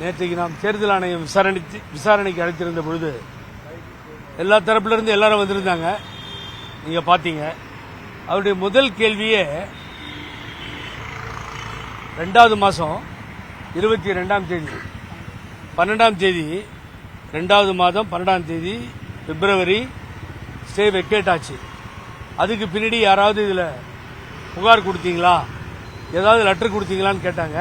நேற்றைக்கு நாம் தேர்தல் ஆணையம் விசாரணைத்து விசாரணைக்கு அழைத்திருந்த பொழுது எல்லா தரப்பிலிருந்து எல்லாரும் வந்திருந்தாங்க. நீங்க பாத்தீங்க. அவருடைய முதல் கேள்வியே ரெண்டாவது மாதம் இருபத்தி ரெண்டாம் தேதி. பன்னெண்டாம் தேதி ரெண்டாவது மாதம் பன்னெண்டாம் தேதி பிப்ரவரி ஸ்டே வெக்கேட் ஆச்சு. அதுக்கு பின்னாடி யாராவது இதில் புகார் கொடுத்தீங்களா? ஏதாவது லெட்டர் கொடுத்தீங்களான்னு கேட்டாங்க.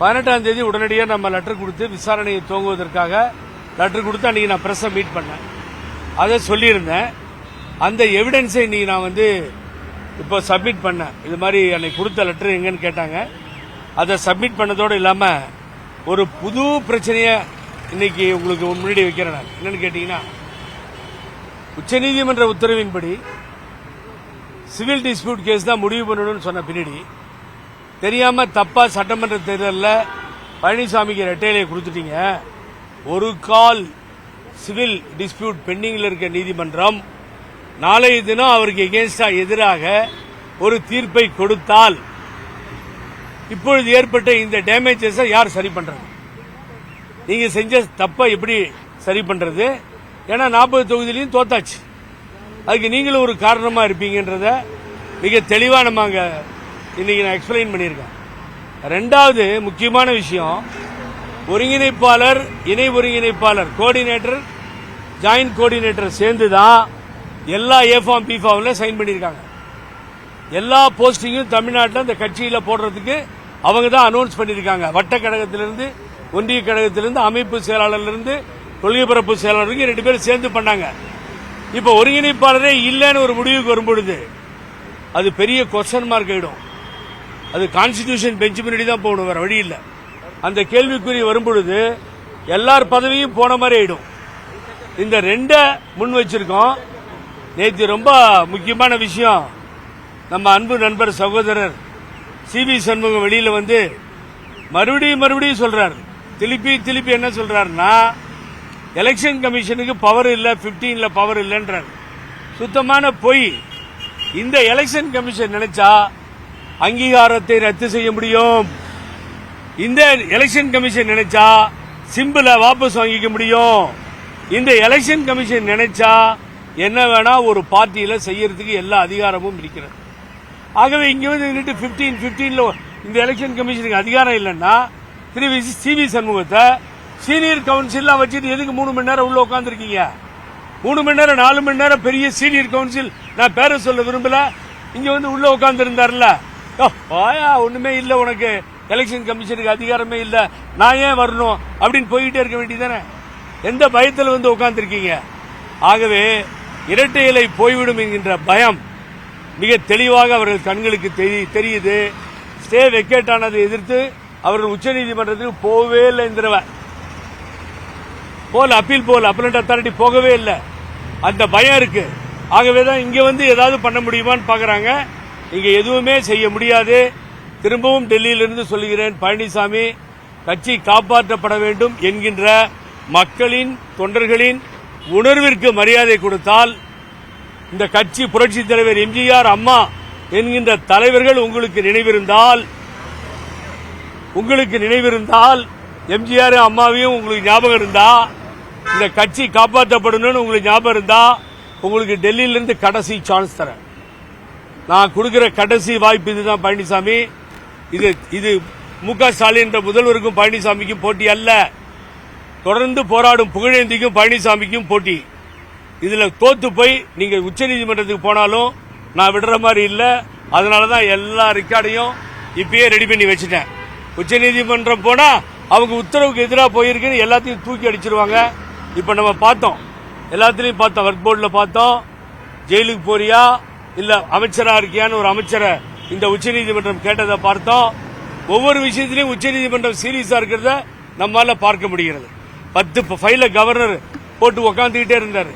பதினெட்டாம் தேதி உடனடியாக நம்ம லெட்டர் கொடுத்து விசாரணையை துவங்குவதற்காக லெட்டர் கொடுத்து அன்றைக்கி நான் ப்ரெஸ்ஸை மீட் பண்ணேன். அதை சொல்லியிருந்தேன். அந்த எவிடன்ஸை இன்னைக்கு நான் வந்து இப்போ சப்மிட் பண்ணேன். இது மாதிரி அன்னைக்கு கொடுத்த லெட்டர் எங்கன்னு கேட்டாங்க. அதை சப்மிட் பண்ணதோடு இல்லாமல் ஒரு புது பிரச்சனையை இன்னைக்கு உங்களுக்கு முன்னாடி வைக்கிறேன் நான். என்னன்னு கேட்டீங்கன்னா உச்சநீதிமன்ற உத்தரவின்படி சிவில் டிஸ்பியூட் கேஸ் தான் முடிவு பண்ணணும்னு சொன்ன பின்னாடி தெரியாம தப்பா சட்டமன்ற தேர்தலில் பழனிசாமிக்கு ரெட்டையிலே கொடுத்துட்டீங்க. ஒரு கால் சிவில் டிஸ்பியூட் பெண்டிங்கில் இருக்க நீதிமன்றம் நாளைய தினம் அவருக்கு எகேன்ஸ்டா எதிராக ஒரு தீர்ப்பை கொடுத்தால் இப்பொழுது ஏற்பட்ட இந்த டேமேஜஸை யார் சரி பண்றது? நீங்க செஞ்ச தப்பை எப்படி சரி பண்றது? ஏன்னா நாற்பது தொகுதியிலையும் தோத்தாச்சு. அதுக்கு நீங்களும் ஒரு காரணமா இருப்பீங்கன்றத மிக தெளிவா நம்ம அங்கே இன்னைக்கு நான் எக்ஸ்பிளைன் பண்ணியிருக்கேன். ரெண்டாவது முக்கியமான விஷயம் ஒருங்கிணைப்பாளர் இணை ஒருங்கிணைப்பாளர் கோஆர்டினேட்டர் ஜாயின்ட் கோஆர்டினேட்டர் சேர்ந்து தான் எல்லா ஏஃபார்ம் பிஃபார்ம்ல சைன் பண்ணியிருக்காங்க. எல்லா போஸ்டிங்கும் தமிழ்நாட்டில் இந்த கட்சியில் போடுறதுக்கு அவங்க தான் அனௌன்ஸ் பண்ணியிருக்காங்க. வட்ட கழகத்திலிருந்து ஒன்றிய கழகத்திலிருந்து அமைப்பு செயலாளர்லேருந்து கொள்கை பரப்பு செயலாளர் ரெண்டு பேரும் சேர்ந்து பண்ணாங்க. இப்போ ஒருங்கிணைப்பாளரே இல்லைன்னு ஒரு முடிவுக்கு வரும்பொழுது அது பெரிய கொஸ்டன் மார்க் ஆகிடும் அது கான்ஸ்டிடியூஷன் பெஞ்ச் முன்னாடி தான் போகணும் வேற வழி இல்லை. அந்த கேள்விக்குறி வரும்பொழுது எல்லார் பதவியும் போன மாதிரி ஆயிடும். இந்த ரெண்டை முன் வச்சிருக்கோம். நேற்று ரொம்ப முக்கியமான விஷயம். நம்ம அன்பு நண்பர் சகோதரர் சி வி சண்முகம் வெளியில வந்து மறுபடியும் மறுபடியும் சொல்றார். திருப்பி திருப்பி என்ன சொல்றாருன்னா எலெக்ஷன் கமிஷனுக்கு பவர் இல்லை பிப்டீன்ல பவர் இல்லைன்றார். சுத்தமான பொய். இந்த எலெக்ஷன் கமிஷன் நினைச்சா அங்கீகாரத்தை ரத்து செய்ய முடியும். இந்த எலெக்ஷன் கமிஷன் நினைச்சா சிம்பிள வாபஸ் வாங்கிக்க முடியும். இந்த எலெக்ஷன் கமிஷன் நினைச்சா என்ன வேணா ஒரு பார்ட்டியில செய்யறதுக்கு எல்லா அதிகாரமும் இருக்கிறது. ஆகவே இங்க வந்து நின்னுட்டு 15 15 இந்த எலெக்ஷன் கமிஷனுக்கு அதிகாரம் இல்லைன்னா திரு சி வி சண்முகத்தை சீனியர் கவுன்சில் வச்சுட்டு எதுக்கு மூணு மணி நேரம் உள்ள உட்காந்துருக்கீங்க மூணு மணி நேரம் நாலு மணி நேரம் பெரிய சீனியர் கவுன்சில் நான் பேரை சொல்ல விரும்பல. இங்க வந்து உள்ள உட்கார்ந்து இருந்தார்ல வாயா ஒண்ணுமே இல்ல உனக்கு. எலெக்ஷன் கமிஷனுக்கு அதிகாரமே இல்ல. நான் ஏன் வரணும்? அப்படின்னு போயிட்டே இருக்க வேண்டியதானே எந்த பயத்தில் வந்து உட்கார்ந்துருக்கீங்க? ஆகவே இரட்டை இலை போய்விடும் என்கின்ற பயம் மிக தெளிவாக அவர்கள் கண்களுக்கு தெரியுது. ஸ்டே வெக்கேட் ஆனதை எதிர்த்து அவர்கள் உச்சநீதிமன்றத்துக்கு போகவே இல்லை இந்த தடவை போல அப்பீல் போல அப்பலண்ட் அத்தாரிட்டி போகவே இல்லை. அந்த பயம் இருக்கு. ஆகவே தான் இங்க வந்து ஏதாவது பண்ண முடியுமான்னு பாக்குறாங்க. நீங்கள் எதுவுமே செய்ய முடியாது. திரும்பவும் டெல்லியிலிருந்து சொல்கிறேன் பழனிசாமி கட்சி காப்பாற்றப்பட வேண்டும் என்கின்ற மக்களின் தொண்டர்களின் உணர்விற்கு மரியாதை கொடுத்தால் இந்த கட்சி புரட்சி தலைவர் எம்ஜிஆர் அம்மா என்கின்ற தலைவர்கள் உங்களுக்கு நினைவிருந்தால் உங்களுக்கு நினைவிருந்தால் எம்ஜிஆர் அம்மாவையும் உங்களுக்கு ஞாபகம் இருந்தா இந்த கட்சி காப்பாற்றப்படணும்னு உங்களுக்கு ஞாபகம் இருந்தா உங்களுக்கு டெல்லியிலிருந்து கடைசி சான்ஸ் தரேன். நான் கொடுக்கிற கடைசி வாய்ப்பு இதுதான் பழனிசாமி. இது இது மு க ஸ்டாலின் என்ற முதல்வருக்கும் பழனிசாமிக்கும் போட்டி அல்ல. தொடர்ந்து போராடும் புகழேந்திக்கும் பழனிசாமிக்கும் போட்டி. இதில் தோத்து போய் நீங்கள் உச்சநீதிமன்றத்துக்கு போனாலும் நான் விடுற மாதிரி இல்லை. அதனால தான் எல்லா ரெக்கார்டையும் இப்பயே ரெடி பண்ணி வச்சுட்டேன். உச்சநீதிமன்றம் போனால் அவங்க உத்தரவுக்கு எதிராக போயிருக்குன்னு எல்லாத்தையும் தூக்கி அடிச்சிருவாங்க. இப்போ நம்ம பார்த்தோம். எல்லாத்துலேயும் பார்த்தோம். ஒர்க் போர்டில் பார்த்தோம். ஜெயிலுக்கு போறியா? இல்ல அமைச்சரா இருக்கியான்னு ஒரு அமைச்சரை இந்த உச்சநீதிமன்றம் கேட்டதை பார்த்தோம். ஒவ்வொரு விஷயத்திலையும் உச்சநீதிமன்றம் சீரியஸா இருக்கிறத நம்மால பார்க்க முடிகிறது. பத்து ஃபைல கவர்னர் போட்டு உக்காந்துக்கிட்டே இருந்தாரு.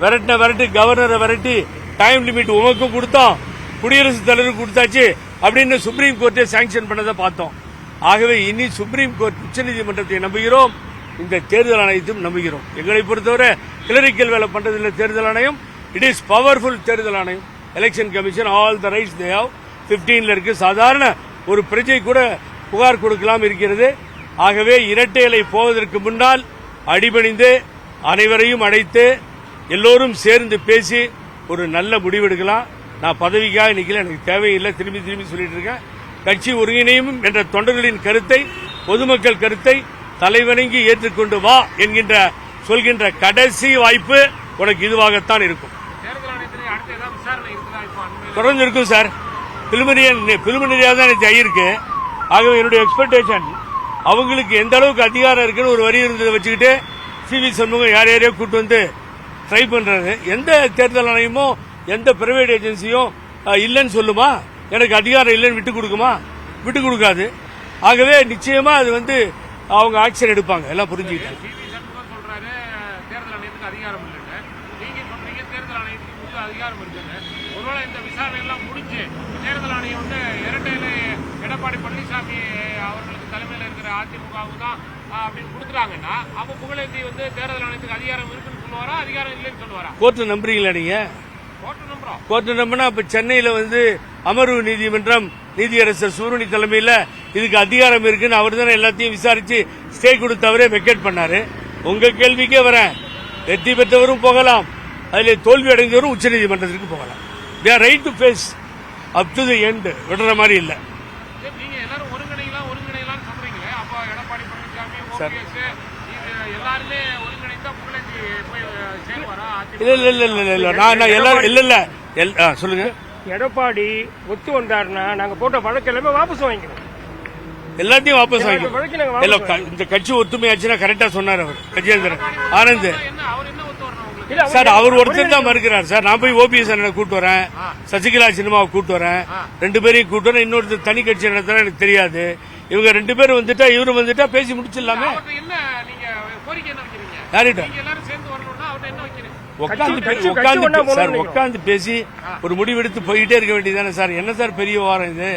விரட்டின விரட்டி கவர்னரை விரட்டி டைம் லிமிட் உமக்கும் கொடுத்தோம். குடியரசுத் தலைவருக்கு கொடுத்தாச்சு அப்படின்னு சுப்ரீம் கோர்ட்டே சாங்ஷன் பண்ணதை பார்த்தோம். ஆகவே இனி சுப்ரீம் கோர்ட் உச்சநீதிமன்றத்தை நம்புகிறோம். இந்த தேர்தல் ஆணையத்தையும் நம்புகிறோம். எங்களை பொறுத்தவரை கிளரிக்கல் வேலை பண்றதில்லை தேர்தல் ஆணையம். இட் இஸ் பவர்ஃபுல் தேர்தல் ஆணையம். Election commission all the rights they have 15 இருக்கு. சாதாரண ஒரு பிரஜை கூட புகார் கொடுக்கலாம் இருக்கிறது. ஆகவே இரட்டை இலை போவதற்கு முன்னால் அடிபணிந்து அனைவரையும் அழைத்து எல்லோரும் சேர்ந்து பேசி ஒரு நல்ல முடிவெடுக்கலாம் நான் பதவிக்காக நிக்கல எனக்கு தேவையில்லை. திரும்பி திரும்பி சொல்லிட்டு இருக்கேன். கட்சி ஒருங்கிணையும் என்ற தொண்டர்களின் கருத்தை பொதுமக்கள் கருத்தை தலைவணங்கி ஏற்றுக்கொண்டு வா என்கின்ற சொல்கின்ற கடைசி வாய்ப்பு உனக்கு இதுவாகத்தான் இருக்கும். தொடர்ந்து இருக்கும் சார் பிலிமினியன் பிலிமினரியாக தான் எனக்கு ஆகியிருக்கு ஆகவே என்னுடைய எக்ஸ்பெக்டேஷன் அவங்களுக்கு எந்த அளவுக்கு அதிகாரம் இருக்குன்னு ஒரு வரி இருந்ததை வச்சுக்கிட்டு சிவி சண்முகம் யார் யாரையோ கூட்டு வந்து ட்ரை பண்றாரு. எந்த தேர்தல் ஆணையமும் எந்த பிரைவேட் ஏஜென்சியும் இல்லைன்னு சொல்லுமா? எனக்கு அதிகாரம் இல்லைன்னு விட்டு கொடுக்குமா? விட்டு கொடுக்காது. ஆகவே நிச்சயமா அது வந்து அவங்க ஆக்ஷன் எடுப்பாங்க. எல்லாம் புரிஞ்சுக்கிட்டாங்க சிவி சண்முகம் சொல்றாரு தேர்தல் ஆணையத்துக்கு அதிகாரம் இல்லைன்னு நீங்க சொல்றீங்க தேர்தல் ஆணையத்துக்கு முழு அதிகாரம் இருக்குன்னு ஒருவேளை இந்த விசாரணை எல்லாம் முடிஞ்சு தேர்தல் ஆணையம் வந்து இரட்டையில எடப்பாடி பழனிசாமி அவர்களுக்கு தலைமையில் இருக்கிற அதிமுகவுக்கு தான் அப்படின்னு கொடுக்குறாங்கன்னா அப்ப புகழேந்தி வந்து தேர்தல் ஆணையத்துக்கு அதிகாரம் இருக்குன்னு சொல்லுவாரா அதிகாரம் இல்லைன்னு சொல்லுவாரா? கோர்ட்டு நம்புறீங்களா நீங்க? ஓட்டு நம்புறோம். கோர்ட்டு நம்பினா இப்ப சென்னையில வந்து அமர்வு நீதிமன்றம் நீதியரசர் சூரணி தலைமையில இதுக்கு அதிகாரம் இருக்குன்னு அவர் தானே எல்லாத்தையும் விசாரிச்சு ஸ்டே கொடுத்தவரே வெக்கேட் பண்ணாரு. உங்க கேள்விக்கே வரேன். வெற்றி பெற்றவரும் போகலாம். அதுல தோல்வி அடைந்தவரும் உச்சநீதிமன்றத்திற்கு போகலாம். Their right to face up to the end விடுற மாதிரி இல்ல. சரி, இல்ல இல்ல இல்ல இல்ல இல்ல நான் நான் எல்லாரும் இல்ல இல்ல. எல்- ஆ, சொல்லுங்க. எடப்பாடி ஒத்து வந்தாருன்னா நாங்க போட்ட வழக்கு எல்லாமே வாபஸ் வாங்கிக்கிறோம். எல்லாத்தையும் வாபஸ் வழக்கு நாங்க வாங்கி இல்ல க- இந்த கட்சி ஒத்துமையாச்சுன்னா கரெக்டா சொன்னார் அவர். கஜேந்திரன். ஆனந்த். சார் அவர் ஒருத்தர் தான் மறுக்கிறார். சார் நான் போய் ஓபிஎஸ் அண்ணனை கூட்டு வரேன். சசிகலா சினிமாவை கூட்டு வரேன். ரெண்டு பேரையும் கூட்டு வரேன். இன்னொருத்தர் தனி கட்சி நடத்துறா எனக்கு தெரியாது. இவங்க ரெண்டு பேரும் வந்துட்டா இவரு வந்துட்டா பேசி முடிச்சிடலாமே? அவர்கிட்ட என்ன நீங்க கோரிக்கை என்ன வைக்கிறீங்க? யார்கிட்ட? உட்காந்து உட்காந்து சார் உட்காந்து பேசி ஒரு முடிவெடுத்து போயிட்டே இருக்க வேண்டியதானே சார். என்ன சார் பெரிய வாரம் இது?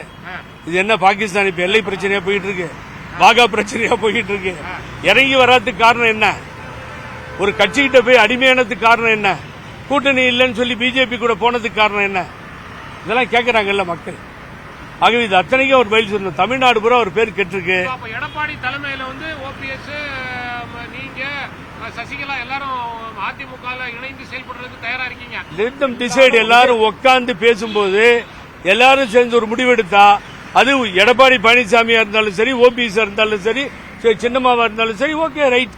இது என்ன பாகிஸ்தான் இப்ப எல்லை பிரச்சனையா போயிட்டு இருக்கு? பாகா பிரச்சனையா போயிட்டு இருக்கு? இறங்கி வராதுக்கு காரணம் என்ன? ஒரு கட்சிகிட்ட போய் அடிமையானதுக்கு காரணம் என்ன? கூட்டணி இல்லைன்னு சொல்லி பிஜேபி கூட போனதுக்கு காரணம் என்ன? இதெல்லாம் கேட்கறாங்கல்ல மக்கள். ஆகவே இது அத்தனைக்கும் அவர் பதில் சொல்லணும். தமிழ்நாடு பூரா ஒரு பேர் கெட்டிருக்கு. எடப்பாடி தலைமையில வந்து ஓபிஎஸ் நீங்க சசிகலா எல்லாரும் அதிமுக இணைந்து செயல்படுறதுக்கு தயாரா இருக்கீங்க. லெட் டிசைட் எல்லாரும் உட்கார்ந்து பேசும்போது எல்லாரும் சேர்ந்து ஒரு முடிவெடுத்தா அது எடப்பாடி பழனிசாமியா இருந்தாலும் சரி ஓபிஎஸ் இருந்தாலும் சரி சி- சின்னம்மாவா இருந்தாலும் சரி ஓகே ரைட்.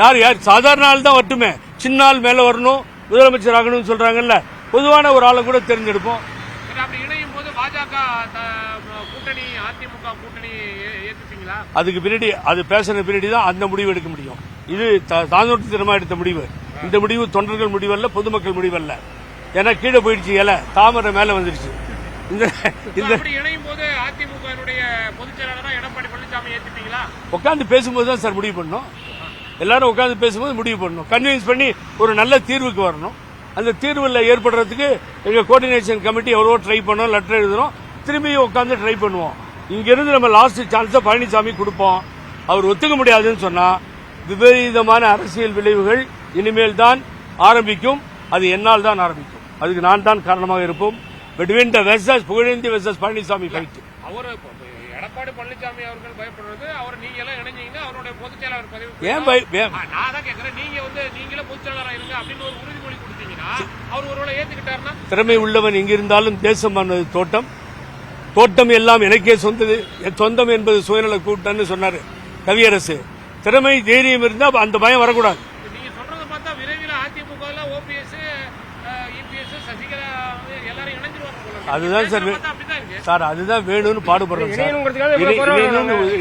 யார் யார்? சாதாரண ஆள் தான் வரட்டுமே. சின்ன ஆள் மேல வரணும் முதலமைச்சர் ஆகணும்னு சொல்றாங்கல்ல. பொதுவான ஒரு ஆளை கூட தேர்ந்தெடுப்போம். அதுக்கு பின்னாடி அது பேசுற பின்னாடி தான் அந்த முடிவு எடுக்க முடியும். இது தானோட்டத்தனமா எடுத்த முடிவு. இந்த முடிவு தொண்டர்கள் முடிவல்ல பொதுமக்கள் முடிவல்ல. ஏன்னா கீழே போயிடுச்சு இலை. தாமரை மேல வந்துருச்சு. இந்த இந்த உட்காந்து பேசும்போது தான் சார் முடிவு பண்ணணும். எல்லாரும் உட்காந்து பேசும்போது முடிவு பண்ணணும். கன்வின்ஸ் பண்ணி ஒரு நல்ல தீர்வுக்கு வரணும். அந்த தீர்வில் ஏற்படுறதுக்கு எங்கள் கோஆர்டினேஷன் கமிட்டி எவ்வளோ ட்ரை பண்ணோம் லெட்டர் எழுதுறோம். திரும்பியும் உட்காந்து ட்ரை பண்ணுவோம். இங்கிருந்து நம்ம லாஸ்ட் சான்ஸை பழனிசாமி கொடுப்போம். அவர் ஒத்துக்க முடியாதுன்னு சொன்னால் விபரீதமான அரசியல் விளைவுகள் இனிமேல் தான் ஆரம்பிக்கும். அது என்னால் தான் ஆரம்பிக்கும். அதுக்கு நான் தான் காரணமாக இருப்போம். Between the versus Pugazhendhi versus Palaniswami fight அவரை எடப்பாடி பழனிசாமி அவர்கள் பயப்படுறது. அவர் நீங்க எல்லாம் இணைஞ்சீங்கன்னா அவருடைய பொதுச் செயலாளர் பதவி ஏன் நான் தான் கேக்குறேன். நீங்க வந்து நீங்களே பொதுச் செயலாளரா இருங்க அப்படின்னு ஒரு உறுதிமொழி கொடுத்தீங்கன்னா அவர் ஒருவேளை ஏத்துக்கிட்டாருன்னா? திறமை உள்ளவன் எங்கிருந்தாலும் தேசமானது தோட்டம். தோட்டம் எல்லாம் எனக்கே சொந்தது. சொந்தம் என்பது சுயநல கூட்டம்னு சொன்னாரு கவியரசு. திறமை தைரியம் இருந்தா அந்த பயம் வரக்கூடாது. அதுதான் சார் சார் அதுதான் வேணும்னு பாடுபடுறோம் சார்.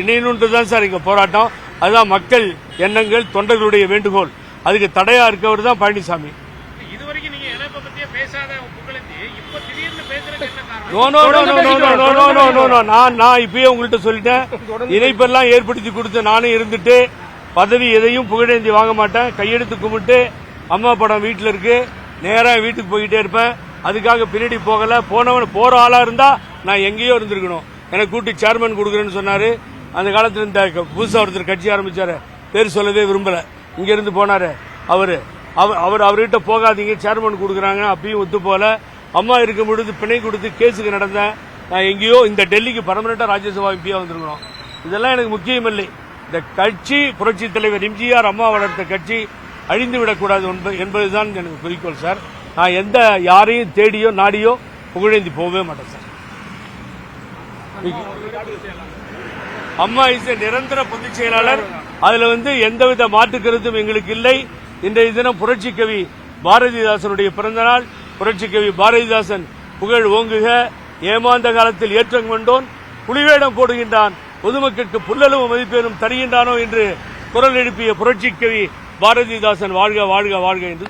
இணையணுன்றது தான் சார் இங்க போராட்டம். அதுதான் மக்கள் எண்ணங்கள் தொண்டர்களுடைய வேண்டுகோள். அதுக்கு தடையா இருக்கவர் தான் பழனிசாமி. நான் நான் இப்பயே உங்கள்கிட்ட சொல்லிட்டேன். இணைப்பெல்லாம் ஏற்படுத்தி கொடுத்து நானும் இருந்துட்டு பதவி எதையும் புகழேந்தி வாங்க மாட்டேன். கையெடுத்து கும்பிட்டு அம்மா படம் வீட்டில் இருக்கு. நேராக வீட்டுக்கு போய்கிட்டே இருப்பேன். அதுக்காக பின்னாடி போகல. போனவன் போற ஆளா இருந்தா நான் எங்கேயோ இருந்திருக்கணும். எனக்கு கூட்டி சேர்மன் கொடுக்குறேன்னு சொன்னாரு. அந்த காலத்துல இந்த புதுசா ஒருத்தர் கட்சி ஆரம்பிச்சாரு. பேர் சொல்லவே விரும்பல. இங்க இருந்து போனாரு. அவரு அவர் அவர் அவர்கிட்ட போகாதீங்க. சேர்மன் கொடுக்குறாங்க. அப்பயும் ஒத்து போல. அம்மா இருக்கும் பொழுது பிணை கொடுத்து கேஸுக்கு நடந்தேன். நான் எங்கேயோ இந்த டெல்லிக்கு பர்மனண்டா ராஜ்யசபா எம்பியா வந்திருக்கணும் இதெல்லாம் எனக்கு முக்கியம் இல்லை இந்த கட்சி புரட்சி தலைவர் எம்ஜிஆர் அம்மா வளர்த்த கட்சி அழிந்து விடக்கூடாது என்பதுதான் எனக்கு குறிக்கோள் சார். நான் எந்த யாரையும் தேடியோ நாடியோ புகழேந்தி போகவே மாட்டேன் சார். அம்மா இஸ் நிரந்தர பொதுச் செயலாளர். அதுல வந்து எந்தவித மாற்று கருத்தும் எங்களுக்கு இல்லை. இன்றைய தினம் புரட்சி கவி பாரதிதாசனுடைய பிறந்த நாள் புரட்சி கவி பாரதிதாசன் புகழ் ஓங்குக. ஏமாந்த காலத்தில் ஏற்றம் கொண்டோன். புலிவேடம் போடுகின்றான். பொதுமக்களுக்கு புல்லளவு மதிப்பேனும் தருகின்றானோ என்று குரல் எழுப்பிய புரட்சி கவி பாரதிதாசன் வாழ்க வாழ்க வாழ்க என்று